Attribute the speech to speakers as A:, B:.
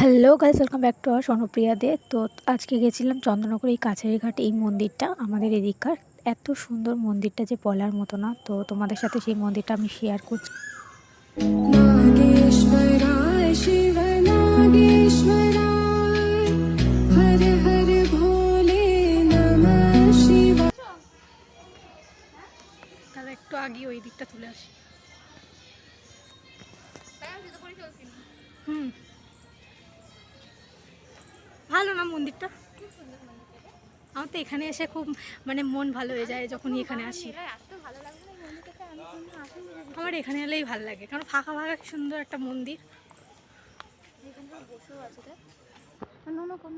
A: Hello guys welcome back to আর স্বর্ণপ্রিয়া দে তো আজকে গেছিলাম চন্দ্রনগর এই কাছারিঘাট এই মন্দিরটা আমাদের এদিককার। এত সুন্দর মন্দিরটা যে বলার মতো না। তো তোমাদের সাথে সেই মন্দিরটা আমি শেয়ার করছি। একটু আগে ওই দিকটা আসি। হুম। ভালো না মন্দিরটা আমার তো এখানে এসে খুব মানে মন ভালো হয়ে যায় যখনই এখানে আসি আমার এখানে এলেই ভালো লাগে কারণ ফাঁকা ফাঁকা সুন্দর একটা মন্দির
B: নম কর